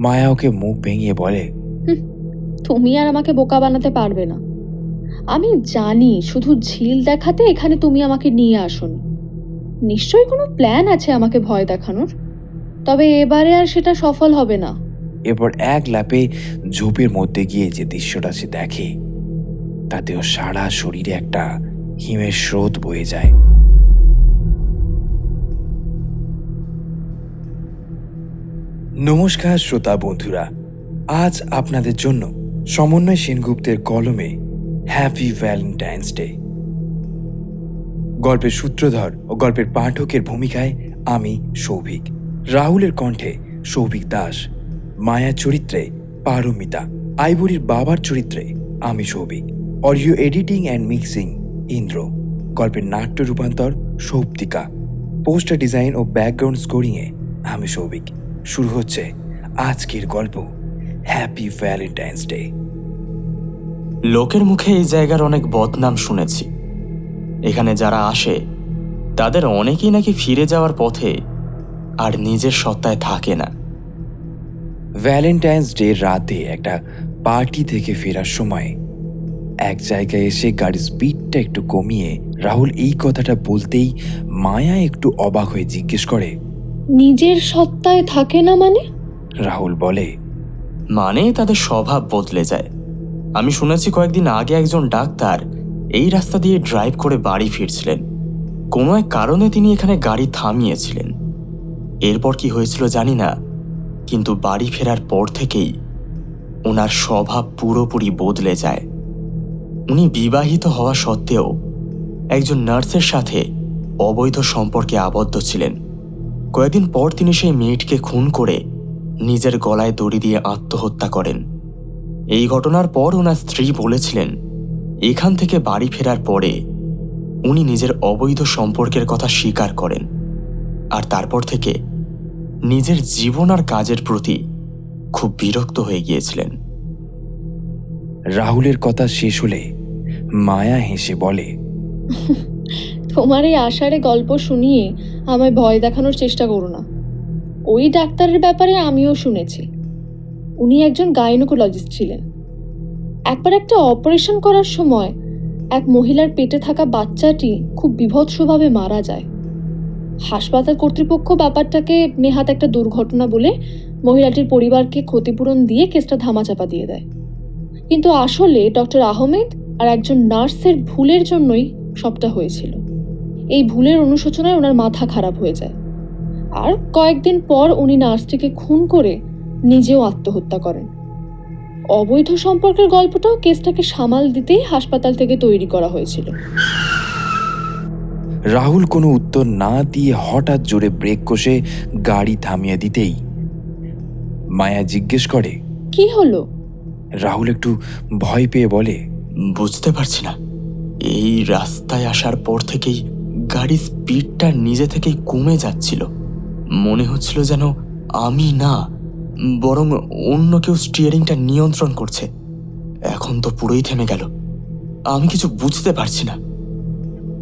মায়া ওকে মুখ ভেঙিয়ে বলে তুমি আর আমাকে বোকা বানাতে পারবে না। আমি জানি শুধু ঝিল দেখাতে এখানে তুমি আমাকে নিয়ে আসুন। নিশ্চয়ই কোনো প্ল্যান আছে আমাকে ভয় দেখানোর। তবে এবারে আর সেটা সফল হবে না। এরপর এক লাপে ঝোপের মধ্যে গিয়ে যে দৃশ্যটা সে দেখে তাতেও সারা শরীরে একটা হিমের স্রোত বয়ে যায়। নমস্কার শ্রোতা বন্ধুরা, আজ আপনাদের জন্য সমন্বয় সেনগুপ্তের কলমে হ্যাপি ভ্যালেন্টাইন্স ডে গল্পের সূত্রধর ও গল্পের পাঠকের ভূমিকায় আমি সৌভিক। রাহুলের কণ্ঠে সৌভিক দাস। মায়া চরিত্রে পারমিতা। আইবরির বাবার চরিত্রে আমি Souvik. Audio editing and mixing Indra. গল্পের নাট্য রূপান্তর সৌপ্তিকা। পোস্টার ডিজাইন ও ব্যাকগ্রাউন্ড স্কোরিংয়ে আমি সৌভিক। শুরু হচ্ছে আজকের গল্প হ্যাপি ভ্যালেন্টাইন্স ডে লোকের মুখে এই জায়গার অনেক বদনাম শুনেছি। এখানে যারা আসে তাদের অনেকেই নাকি ফিরে যাওয়ার পথে আর নিজের সত্তায় থাকে না। ভ্যালেন্টাইন্স ডে রাতে একটা পার্টি থেকে ফেরার সময় এক জায়গায় এসে গাড়ির স্পিডটা একটু কমিয়ে রাহুল এই কথাটা বলতেই মায়া একটু অবাক হয়ে জিজ্ঞেস করে নিজের সত্তায় থাকে না মানে? রাহুল বলে মানে তাদের স্বভাব বদলে যায়। আমি শুনেছি কয়েকদিন আগে একজন ডাক্তার এই রাস্তা দিয়ে ড্রাইভ করে বাড়ি ফিরছিলেন। কোনো এক কারণে তিনি এখানে গাড়ি থামিয়েছিলেন। এরপর কি হয়েছিল জানি না, কিন্তু বাড়ি ফেরার পর থেকেই ওনার স্বভাব পুরোপুরি বদলে যায়। উনি বিবাহিত হওয়া সত্ত্বেও একজন নার্সের সাথে অবৈধ সম্পর্কে আবদ্ধ ছিলেন। কয়েকদিন পর তিনি সেই মেয়েটিকে খুন করে নিজের গলায় দড়ি দিয়ে আত্মহত্যা করেন। এই ঘটনার পর ওনার স্ত্রী বলেছিলেন এখান থেকে বাড়ি ফেরার পরে উনি নিজের অবৈধ সম্পর্কের কথা স্বীকার করেন আর তারপর থেকে নিজের জীবন আর কাজের প্রতি খুব বিরক্ত হয়ে গিয়েছিলেন। রাহুলের কথা শেষ হলে মায়া হেসে বলে তোমার এই আষাঢ়ে গল্প শুনিয়ে আমায় ভয় দেখানোর চেষ্টা করো না। ওই ডাক্তারের ব্যাপারে আমিও শুনেছি। উনি একজন গাইনোকোলজিস্ট ছিলেন। একবার একটা অপারেশন করার সময় এক মহিলার পেটে থাকা বাচ্চাটি খুব বিভৎসভাবে মারা যায়। হাসপাতাল কর্তৃপক্ষ ব্যাপারটাকে নেহাত একটা দুর্ঘটনা বলে মহিলাটির পরিবারকে ক্ষতিপূরণ দিয়ে কেসটা ধামাচাপা দিয়ে দেয়। কিন্তু আসলে ডক্টর আহমেদ আর একজন নার্সের ভুলের জন্যই সবটা হয়েছিল। এই ভুলের অনুশোচনায় ওনার মাথা খারাপ হয়ে যায়। আর কয়েকদিন পর উনি নার্সটিকে খুন করে নিজেও আত্মহত্যা করেন। অবৈধ সম্পর্কের গল্পটাও কেসটাকে সামাল দিতেই হাসপাতাল থেকে তৈরি করা হয়েছিল। রাহুল কোনো উত্তর না দিয়ে হঠাৎ জোরে ব্রেক কষে গাড়ি থামিয়ে দিতেই মায়া জিজ্ঞেস করে কি হলো? রাহুল একটু ভয় পেয়ে বলে বুঝতে পারছি না। এই রাস্তায় আসার পর থেকেই গাড়ির স্পিডটা নিজে থেকেই কমে যাচ্ছিল। মনে হচ্ছিল যেন আমি না বরং অন্য কেউ স্টিয়ারিংটা নিয়ন্ত্রণ করছে। এখন তো পুরোই থেমে গেল। আমি কিছু বুঝতে পারছি না।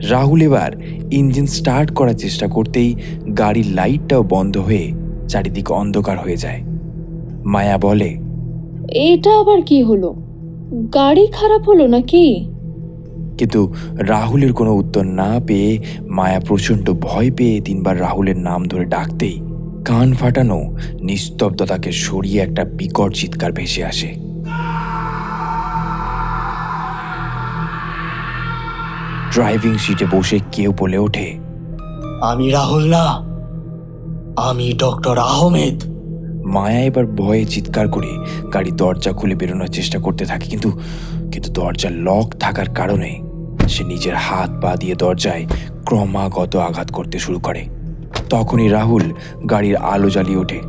রাহুল এবার ইঞ্জিন স্টার্ট করার চেষ্টা করতেই গাড়ির লাইটটাও বন্ধ হয়ে চারিদিক অন্ধকার হয়ে যায়। মায়া বলে এটা আবার কি হলো? গাড়ি খারাপ হলো নাকি? কিন্তু রাহুলের কোনো উত্তর না পেয়ে মায়া প্রচণ্ড ভয় পেয়ে তিনবার রাহুলের নাম ধরে ডাকতেই কান ফাটানো নিস্তব্ধতাকে সরিয়ে একটা বিকট চিৎকার ভেসে আসে। ড্রাইভিং সিটে বসে কেউ বলে ওঠে আমি রাহুল না আমি ডক্টর আহমেদ। মায়া এবার ভয়ে চিৎকার করে গাড়ি দরজা খুলে বেরোনোর চেষ্টা করতে থাকে কিন্তু কিন্তু দরজা লক থাকার কারণে সে নিজের হাত পা দিয়ে দরজায় ক্রমাগত আঘাত করতে শুরু করে। তখনই রাহুল গাড়ির আলো জ্বালিয়ে ওঠে।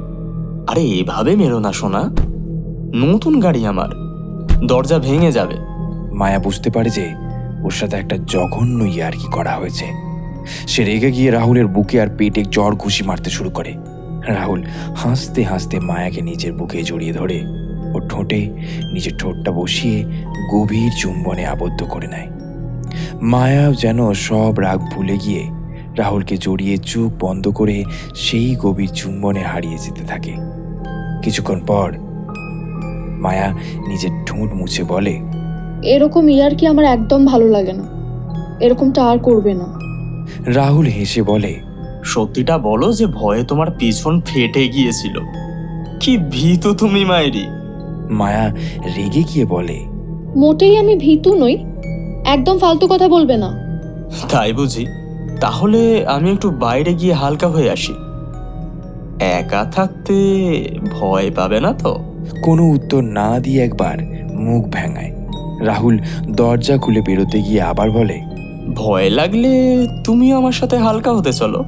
আরে এভাবে মেরো না শোনা নতুন গাড়ি আমার। দরজা ভেঙে যাবে। মায়া বুঝতে পারে যে ওর সাথে একটা জঘন্য ইয়ার্কি করা হয়েছে। সে রেগে গিয়ে রাহুলের বুকে আর পেটে জ্বর ঘুষি মারতে শুরু করে। রাহুল হাসতে হাসতে মায়াকে নিজের বুকে জড়িয়ে ধরে ওর ঠোঁটে নিজের ঠোঁটটা বসিয়ে গভীর চুম্বনে আবদ্ধ করে নেয়। মায়া যেন সব রাগ ভুলে গিয়ে রাহুলকে জড়িয়ে চোখ বন্ধ করে সেই গভীর চুম্বনে হারিয়ে যেতে থাকে। কিছুক্ষণ পর মায়া নিজের ঠোঁট মুছে বলে এরকম ইয়ার কি আমার একদম ভালো লাগে না। এরকমটা আর করবে না। রাহুল হেসে বলে সত্যিটা বলো যে ভয়ে তোমার পিছন ফেটে গিয়েছিল। কি ভীত তুমি মায়েরি মায়া রেগে গিয়ে বলে মোটেই আমি ভীতু নই একদম ফালতু কথা বলবে না। তাই বুঝি। তাহলে আমি একটু বাইরে গিয়ে হালকা হয়ে আসি। একা থাকতে ভয় পাবে না তো? কোনো উত্তর না দিয়ে একবার মুখ ভেঙায়। রাহুল দরজা খুলে বেরোতে গিয়ে আবার বলে ভয় লাগলে তুমিও আমার সাথে হালকা হতে চলো।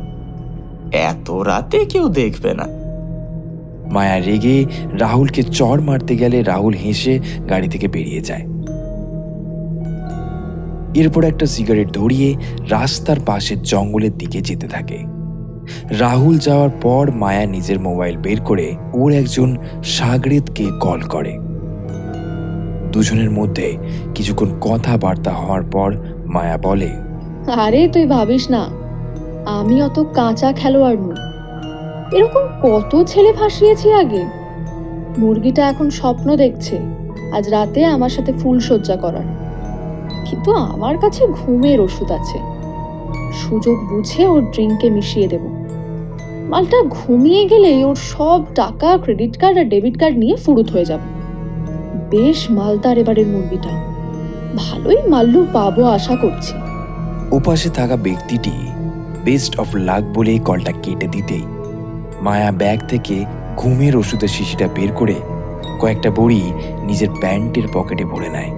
এত রাতে কেউ দেখবে না। মায়া রেগে রাহুলকে চড় মারতে গেলে রাহুল হেসে গাড়ি থেকে বেরিয়ে যায়। এরপর একটা সিগারেট ধরিয়ে রাস্তার পাশে জঙ্গলের দিকে যেতে থাকে। রাহুল যাওয়ার পর মায়া নিজের মোবাইল বের করে ওর একজন সাগরেদকে কল করে। দুজনের মধ্যে কিছুক্ষণ কথাবার্তা হওয়ার পর মায়া বলে, আরে তুই ভাবিস না, আমি অত কাঁচা খেলোয়াড় নই। এরকম কত ছেলে ফাঁসিয়েছি আগে। মুরগিটা এখন স্বপ্ন দেখছে, আজ রাতে আমার সাথে ফুল সজ্জা করার। কিন্তু আমার কাছে ঘুমের ওষুধ আছে। সুযোগ বুঝে ওর ড্রিঙ্কে মিশিয়ে দেব। মালটা ঘুমিয়ে গেলে ওর সব টাকা, ক্রেডিট কার্ড আর ডেবিট কার্ড নিয়ে ফুরুত হয়ে যাবে। বেশ মালদার এবারের মুরগিটা। ভালোই মাল্লু পাবো আশা করছি। ওপাশে থাকা ব্যক্তিটি বেস্ট অফ লাক বলে কলটা কেটে দিতেই মায়া ব্যাগ থেকে ঘুমের ওষুধের শিশিটা বের করে কয়েকটা বড়ি নিজের প্যান্টের পকেটে ভরে নেয়।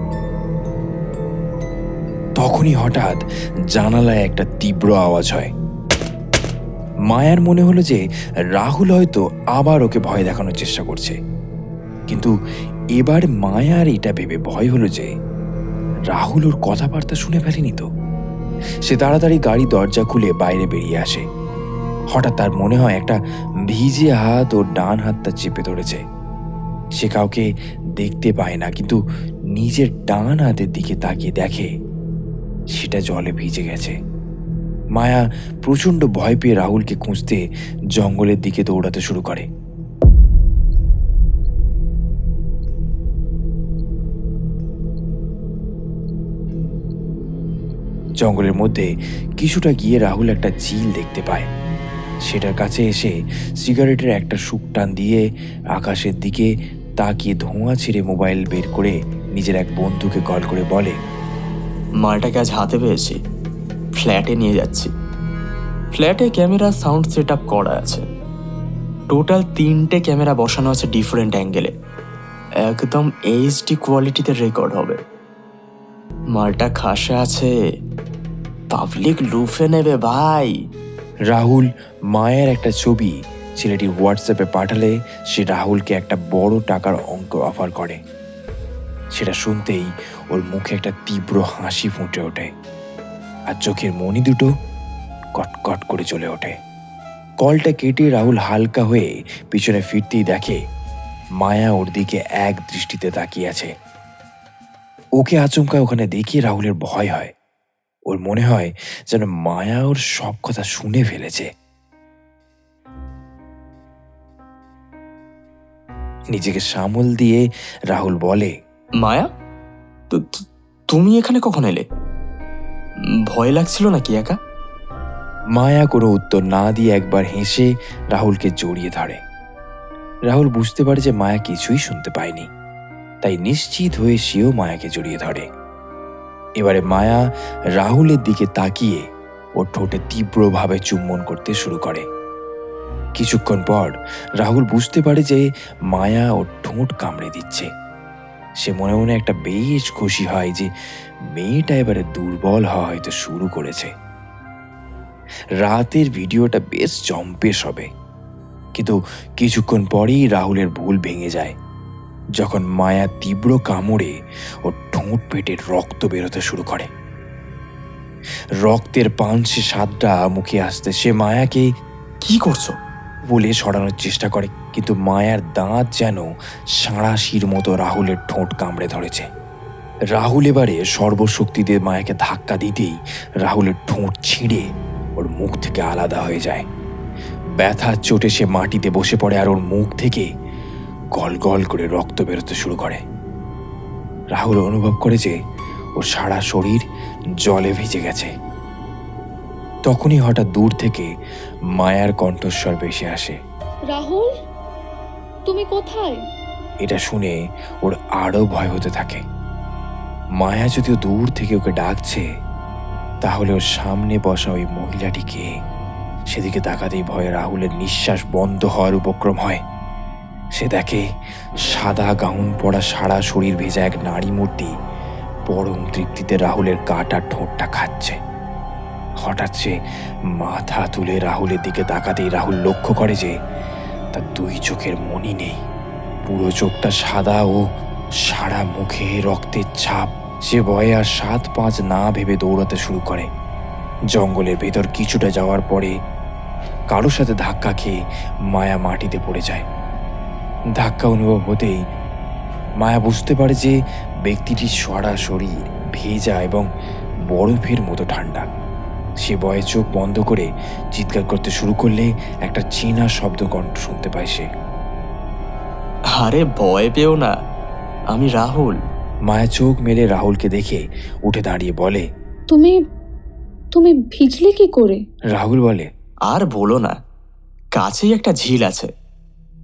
তখনই হঠাৎ জানালায় একটা তীব্র আওয়াজ হয়। মায়ার মনে হলো যে রাহুল হয়তো আবার ওকে ভয় দেখানোর চেষ্টা করছে। কিন্তু এবার মায়ার এটা ভেবে ভয় হলো যে রাহুল ওর কথাবার্তা শুনে ফেলেনি তো। সে তাড়াতাড়ি গাড়ি দরজা খুলে বাইরে বেরিয়ে আসে। হঠাৎ তার মনে হয় একটা ভিজে হাত ওর ডান হাতটা চেপে ধরেছে। সে কাউকে দেখতে পায় না, কিন্তু নিজের ডান হাতের দিকে তাকিয়ে দেখে সেটা জলে ভিজে গেছে। মায়া প্রচণ্ড ভয় পেয়ে রাহুলকে খুঁজতে জঙ্গলের দিকে দৌড়াতে শুরু করে। জঙ্গলের মধ্যে কিছুটা গিয়ে রাহুল একটা ঝিল দেখতে পায়। সেটার কাছে এসে সিগারেটের একটা টান দিয়ে আকাশের দিকে তাকিয়ে ধোঁয়া ছেড়ে মোবাইল বের করে নিজের এক বন্ধুকে কল করে বলে মালটাকে আজ হাতে পেয়েছি। ফ্ল্যাটে নিয়ে যাচ্ছি। ফ্ল্যাটে ক্যামেরা সাউন্ড সেট আপ করা আছে। টোটাল তিনটে ক্যামেরা বসানো আছে ডিফারেন্ট অ্যাঙ্গেলে। একদম এইচডি কোয়ালিটিতে রেকর্ড হবে। মালটা খাসে আছে। পাবলিক লুফে নেবে ভাই। রাহুল মায়ের একটা ছবি ছেলেটি হোয়াটসঅ্যাপে পাঠালে সে রাহুলকে একটা বড় টাকার অঙ্ক অফার করে। সেটা শুনতেই ওর মুখে একটা তীব্র হাসি ফুটে ওঠে আর চোখের মনি দুটো কটকট করে চলে ওঠে। কলটা কেটে রাহুল হালকা হয়ে পিছনে ফিরতেই দেখে মায়া ওর দিকে এক দৃষ্টিতে তাকিয়ে আছে। ওকে আচমকা ওখানে দেখে রাহুলের ভয় হয়। ওর মনে হয় যেন মায়া ওর সব কথা শুনে ফেলেছে। নিজেকে সামল দিয়ে রাহুল বলে, মায়া? তুমি এখানে কখন এলে? ভয় লাগছিল নাকি একা? মায়া কোনো উত্তর না দিয়ে একবার হেসে রাহুলকে জড়িয়ে ধরে। রাহুল বুঝতে পারে যে মায়া কিছুই শুনতে পায়নি। তাই নিশ্চিত হয়ে সেও মায়াকে জড়িয়ে ধরে। এবারে মায়া রাহুলের দিকে তাকিয়ে ওর ঠোঁটে তীব্রভাবে চুম্বন করতে শুরু করে। কিছুক্ষণ পর রাহুল বুঝতে পারে যে মায়া ওর ঠোঁট কামড়ে দিচ্ছে। সে মনে মনে একটা বেশ খুশি হয় যে মেয়েটা এবারে দুর্বল হওয়া হয়তো শুরু করেছে। রাতের ভিডিওটা বেশ জম্পেশ হবে। কিন্তু কিছুক্ষণ পরেই রাহুলের ভুল ভেঙে যায়। যখন মায়া তীব্র কামড়ে ওর ঠোঁট পেটে রক্ত বেরোতে শুরু করে। রক্তের পাঞ্চে স্বাদটা মুখে আসতে সে মায়াকে, কি করছ? বলে সরানোর চেষ্টা করে, কিন্তু মায়ার দাঁত যেন সাঁড়াশির মতো রাহুলের ঠোঁট কামড়ে ধরেছে। রাহুল এবারে সর্বশক্তি দিয়ে মায়াকে ধাক্কা দিতেই রাহুলের ঠোঁট ছিঁড়ে ওর মুখ থেকে আলাদা হয়ে যায়। ব্যথার চোটে সে মাটিতে বসে পড়ে আর ওর মুখ থেকে গল গল করে রক্ত বেরোতে শুরু করে। রাহুল অনুভব করে যে ওর সারা শরীর জলে ভিজে গেছে। তখনই হঠাৎ দূর থেকে মায়ার কণ্ঠস্বর ভেসে আসে। রাহুল? তুমি কোথায়? এটা শুনে ওর আরও ভয় হতে থাকে। মায়া যদিও দূর থেকে ওকে ডাকছে তাহলে ওর সামনে বসা ওই মহিলাটিকে সেদিকে তাকাতেই ভয়ে রাহুলের নিঃশ্বাস বন্ধ হওয়ার উপক্রম হয়। সে দেখে সাদা গাউন পরা সারা শরীর ভেজা এক নারী মূর্তি পরম তৃপ্তিতে রাহুলের কাটা ঠোঁটটা খাচ্ছে। হঠাৎ সে মাথা তুলে রাহুলের দিকে তাকাতেই রাহুল লক্ষ্য করে যে তার দুই চোখের মনি নেই। পুরো চোখটা সাদা ও সারা মুখে রক্তের ছাপ। সে ভয়ে আর সাত পাঁচ না ভেবে দৌড়াতে শুরু করে। জঙ্গলের ভেতর কিছুটা যাওয়ার পরে কারোর সাথে ধাক্কা খেয়ে মায়া মাটিতে পড়ে যায়। ধাক্কা অনুভব হতেই মায়া বুঝতে পারে যে ব্যক্তিটির সরাসরি ভেজা এবং বরফের মতো ঠান্ডা। সে ভয়ে চোখ বন্ধ করে চিৎকার করতে শুরু করলে একটা চীনা শব্দ কণ্ঠ শুনতে পায় সে। আরে ভয় পেও না আমি রাহুল। মায়া চোখ মেলে রাহুলকে দেখে উঠে দাঁড়িয়ে বলে তুমি তুমি ভিজলে কি করে? রাহুল বলে আর বলো না কাছেই একটা ঝিল আছে।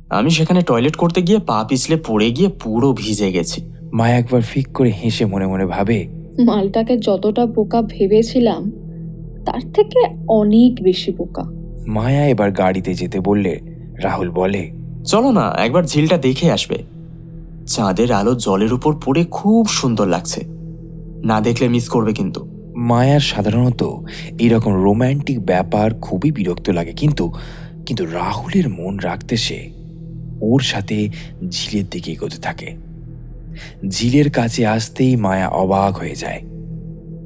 আমি সেখানে টয়লেট করতে গিয়ে পা পিছলে পড়ে গিয়ে পুরো ভিজে গেছি। মায়া একবার ফিক করে হেসে মনে মনে ভাবে মালটাকে যতটা বোকা ভেবেছিলাম তার থেকে অনেক বেশি বোকা। মায়া এবার গাড়িতে যেতে বললে রাহুল বলে চলো না একবার ঝিলটা দেখে আসবে। চাঁদের আলো জলের উপর পড়ে খুব সুন্দর লাগছে। না দেখলে মিস করবে কিন্তু। মায়ার সাধারণত এরকম রোম্যান্টিক ব্যাপার খুবই বিরক্ত লাগে কিন্তু কিন্তু রাহুলের মন রাখতে সে ওর সাথে ঝিলের দিকে এগোতে থাকে। ঝিলের কাছে আসতেই মায়া অবাক হয়ে যায়।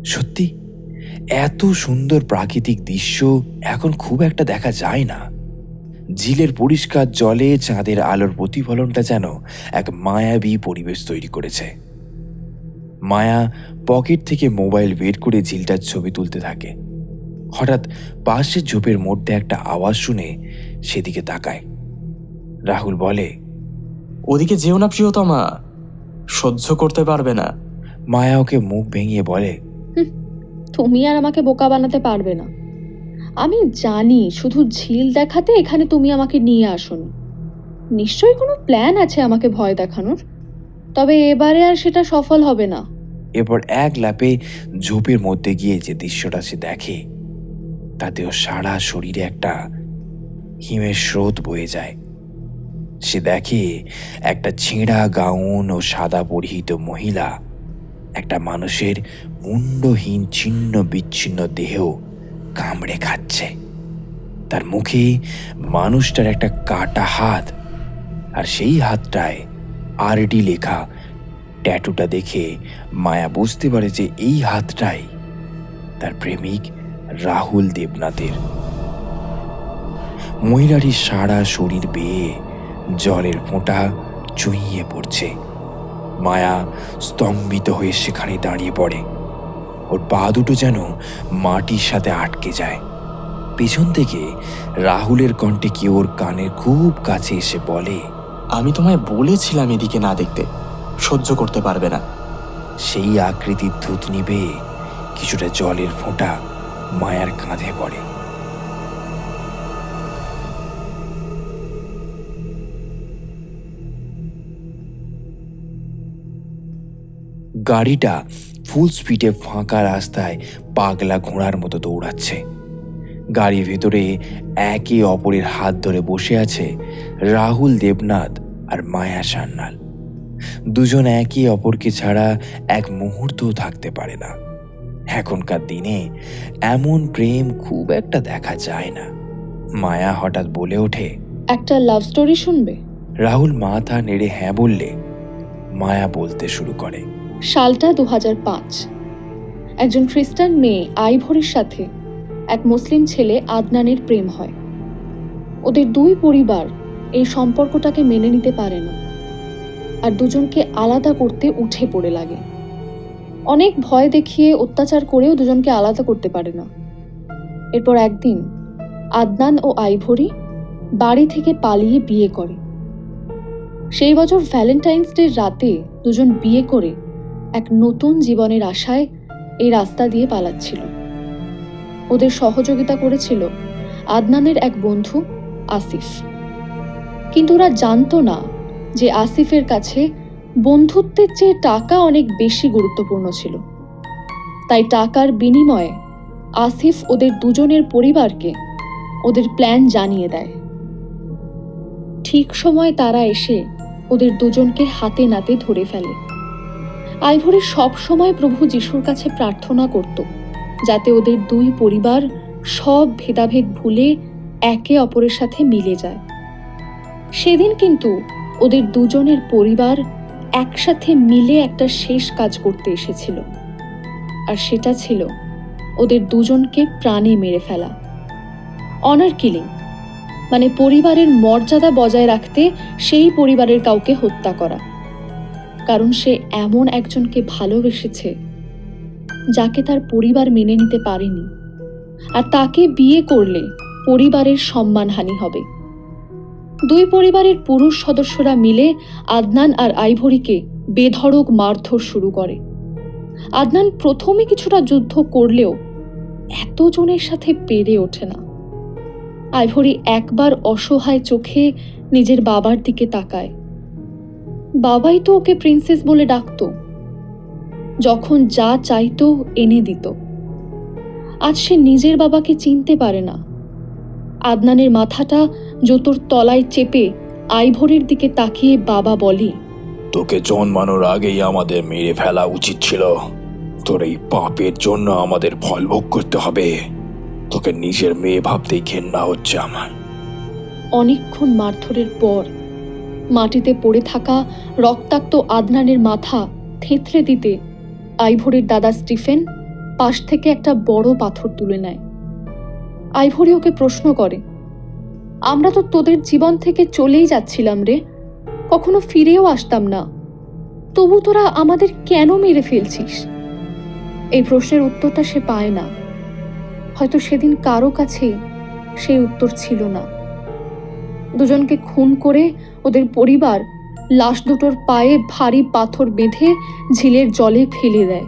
সত্যি? এত সুন্দর প্রাকৃতিক দৃশ্য এখন খুব একটা দেখা যায় না। ঝিলের পরিষ্কার জলে চাঁদের আলোর প্রতিফলনটা যেন এক মায়াবী পরিবেশ তৈরি করেছে। মায়া পকেট থেকে মোবাইল বের করে ঝিলটার ছবি তুলতে থাকে। হঠাৎ পাশের ঝোপের মধ্যে একটা আওয়াজ শুনে সেদিকে তাকায়। রাহুল বলে ওদিকে যেও না প্রিয়তমা সহ্য করতে পারবে না। মায়া ওকে মুখ ভেঙিয়ে বলে তুমি আর আমাকে বোকা বানাতে পারবে না। আমি জানি শুধু ঝিল দেখাতে এখানে তুমি আমাকে নিয়ে আসোনি। নিশ্চয়ই কোনো প্ল্যান আছে আমাকে ভয় দেখানোর। তবে এবারে আর সেটা সফল হবে না। এরপর এক ল্যাপে ঝোপের মধ্যে গিয়ে যে দৃশ্যটা সে দেখে, তাতেও সারা শরীরে একটা হিমের স্রোত বয়ে যায়। সে দেখে একটা ছেঁড়া গাউন ও সাদা পরিহিত মহিলা একটা মানুষের মুন্ডহীন ছিন্ন বিচ্ছিন্ন দেহ কামড়ে খাচ্ছে। তার মুখে মানুষটার একটা কাটা হাত আর সেই হাতটায় আরডি লেখা ট্যাটুটা দেখে মায়া বুঝতে পারে যে এই হাতটাই তার প্রেমিক রাহুল দেবনাথের। মহিলাটির সারা শরীর বেয়ে জলের ফোঁটা চুইয়ে পড়ছে। মায়া স্তম্ভিত হয়ে সেখানে দাঁড়িয়ে পড়ে। ওর পা দুটো যেন মাটির সাথে আটকে যায়। পেছন থেকে রাহুলের কণ্ঠে কি ওর কানের খুব কাছে এসে বলে আমি তোমায় বলেছিলাম এদিকে না দেখতে সহ্য করতে পারবে না। সেই আকৃতির ধূত নিবে কিছুটা জলের ফোঁটা মায়ার কাঁধে পড়ে। গাড়িটা ফুল স্পিডে ফাঁকা রাস্তায় পাগলা ঘোড়ার মতো দৌড়াচ্ছে। গাড়ির ভেতরে একে অপরের হাত ধরে বসে আছে রাহুল দেবনাথ আর মায়া সান্যাল। দুজন একে অপরকে ছাড়া এক মুহূর্তও থাকতে পারে না। এখনকার দিনে এমন প্রেম খুব একটা দেখা যায় না। মায়া হঠাৎ বলে ওঠে একটা লাভ স্টোরি শুনবে? রাহুল মাথা নেড়ে হ্যাঁ বললে মায়া বলতে শুরু করে। সালটা দু হাজার পাঁচ। একজন খ্রিস্টান মেয়ে আইভরির সাথে এক মুসলিম ছেলে আদনানের প্রেম হয়। ওদের দুই পরিবার এই সম্পর্কটাকে মেনে নিতে পারে না আর দুজনকে আলাদা করতে উঠে পড়ে লাগে। অনেক ভয় দেখিয়ে অত্যাচার করেও দুজনকে আলাদা করতে পারে না। এরপর একদিন আদনান ও আইভরি বাড়ি থেকে পালিয়ে বিয়ে করে। সেই বছর ভ্যালেন্টাইন্স ডে রাতে দুজন বিয়ে করে এক নতুন জীবনের আশায় এই রাস্তা দিয়ে পালাচ্ছিল। ওদের সহযোগিতা করেছিল আদনানের এক বন্ধু আসিফ। কিন্তু ওরা জানতো না যে আসিফের কাছে বন্ধুত্বের চেয়ে টাকা অনেক বেশি গুরুত্বপূর্ণ ছিল। তাই টাকার বিনিময়ে আসিফ ওদের দুজনের পরিবারকে ওদের প্ল্যান জানিয়ে দেয়। ঠিক সময় তারা এসে ওদের দুজনকে হাতে নাতে ধরে ফেলে। আইভরি সব সময় প্রভু যিশুর কাছে প্রার্থনা করত, যাতে ওদের দুই পরিবার সব ভেদাভেদ ভুলে একে অপরের সাথে মিলে যায়। সেদিন কিন্তু ওদের দুজনের পরিবার একসাথে মিলে একটা শেষ কাজ করতে এসেছিল, আর সেটা ছিল ওদের দুজনকে প্রাণে মেরে ফেলা। অনার কিলিং মানে পরিবারের মর্যাদা বজায় রাখতে সেই পরিবারের কাউকে হত্যা করা। কারণ সে এমন একজনকে ভালোবেসেছে যাকে তার পরিবার মেনে নিতে পারেনি। আর তাকে বিয়ে করলে পরিবারের সম্মানহানি হবে। দুই পরিবারের পুরুষ সদস্যরা মিলে আদনান আর আইভরিকে বেধড়ক মারধর শুরু করে। আদনান প্রথমে কিছুটা যুদ্ধ করলেও এতজনের সাথে পেরে ওঠে না। আইভরি একবার অসহায় চোখে নিজের বাবার দিকে তাকায়। বাবাই তো ওকে প্রিন্সেস বলে ডাকতো। যখন যা চাইত এনে দিত। আজ সে নিজের বাবাকে চিনতে পারে না। আদনানের মাথাটা জোতোর তলায় চেপে আইভরির দিকে তাকিয়ে বাবা বলে তোকে জন্মানোর আগেই আমাদের মেরে ফেলা উচিত ছিল। তোর এই পাপের জন্য আমাদের ফল ভোগ করতে হবে। তোকে নিজের মেয়ে ভাবতেই ঘেন্না হচ্ছে আমার। অনেকক্ষণ মারধরের পর মাটিতে পড়ে থাকা রক্তাক্ত আদনানের মাথা থেতলে দিতে আইভরির দাদা স্টিফেন পাশ থেকে একটা বড় পাথর তুলে নেয়। আইভরি ওকে প্রশ্ন করে, আমরা তো তোদের জীবন থেকে চলেই যাচ্ছিলাম রে, কখনো ফিরেও আসতাম না। তবু তোরা আমাদের কেন মেরে ফেলছিস? এই প্রশ্নের উত্তরটা সে পায় না। হয়তো সেদিন কারও কাছে সেই উত্তর ছিল না। দুজনকে খুন করে ওদের পরিবার লাশ দুটোর পায়ে ভারী পাথর বেঁধে ঝিলের জলে ফেলে দেয়।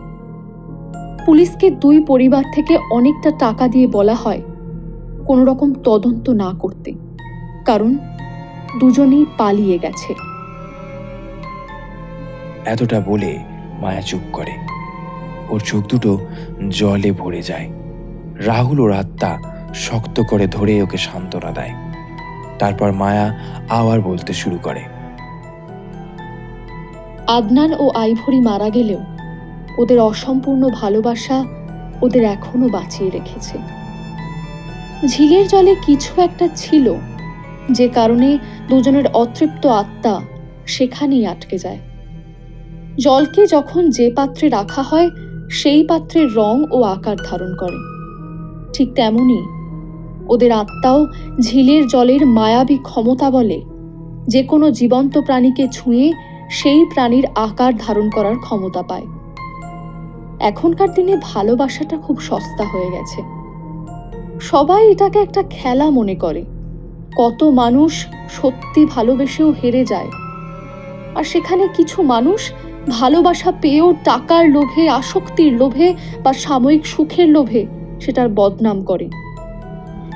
পুলিশকে দুই পরিবার থেকে অনেকটা টাকা দিয়ে বলা হয় কোনো রকম তদন্ত না করতে, কারণ দুজনেই পালিয়ে গেছে। এতটা বলে মায়া চুপ করে। ওর চোখ দুটো জলে ভরে যায়। রাহুল ওর আত্মা শক্ত করে ধরে ওকে সান্ত্বনা দেয়। তারপর মায়া আবার বলতে শুরু করে। আদনান ও আইভরি মারা গেলেও ওদের অসম্পূর্ণ ভালোবাসা ওদের এখনও বাঁচিয়ে রেখেছে। ঝিলের জলে কিছু একটা ছিল, যে কারণে দুজনের অতৃপ্ত আত্মা সেখানেই আটকে যায়। জলকে যখন যে পাত্রে রাখা হয়, সেই পাত্রের রং ও আকার ধারণ করে। ঠিক তেমনই ওদের আত্মাও ঝিলের জলের মায়াবী ক্ষমতা বলে। যে কোনো জীবন্ত প্রাণীকে ছুঁয়ে সেই প্রাণীর আকার ধারণ করার ক্ষমতা পায়। এখনকার দিনে ভালোবাসাটা খুব সস্তা হয়ে গেছে। সবাই এটাকে একটা খেলা মনে করে। কত মানুষ সত্যি ভালোবেসেও হেরে যায়। আর সেখানে কিছু মানুষ ভালোবাসা পেয়েও টাকার লোভে, আসক্তির লোভে বা সাময়িক সুখের লোভে সেটার বদনাম করে।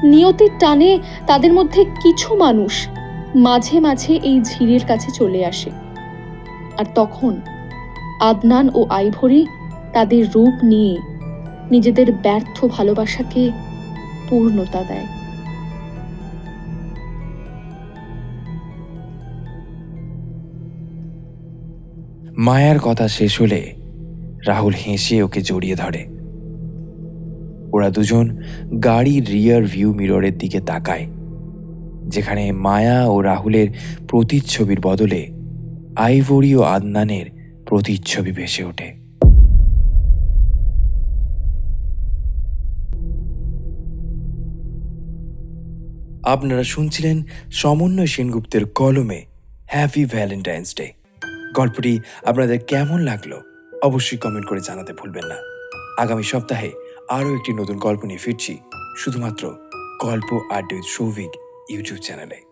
নিয়তির টানে তাদের মধ্যে কিছু মানুষ মাঝে মাঝে এই ঝিলের কাছে চলে আসে। আর তখন আদনান ও আইভরি তাদের রূপ নিয়ে নিজেদের ব্যর্থ ভালোবাসাকে পূর্ণতা দেয়। মায়ার কথা শেষ হলে রাহুল হেসে ওকে জড়িয়ে ধরে। ওরা দুজন গাড়ির রিয়ার ভিউ মিররের দিকে তাকায়, যেখানে মায়া ও রাহুলের প্রতিচ্ছবির বদলে আইভরি ও আদনানের প্রতিচ্ছবি ভেসে ওঠে। আপনারা শুনছিলেন সমন্বয় সেনগুপ্তের কলমে হ্যাপি ভ্যালেন্টাইন্স ডে গল্পটি আপনাদের কেমন লাগল অবশ্যই কমেন্ট করে জানাতে ভুলবেন না। আগামী সপ্তাহে আরও একটি নতুন গল্প নিয়ে ফিরছি শুধুমাত্র গল্প আড্ডে সৌভিক ইউটিউব চ্যানেলে।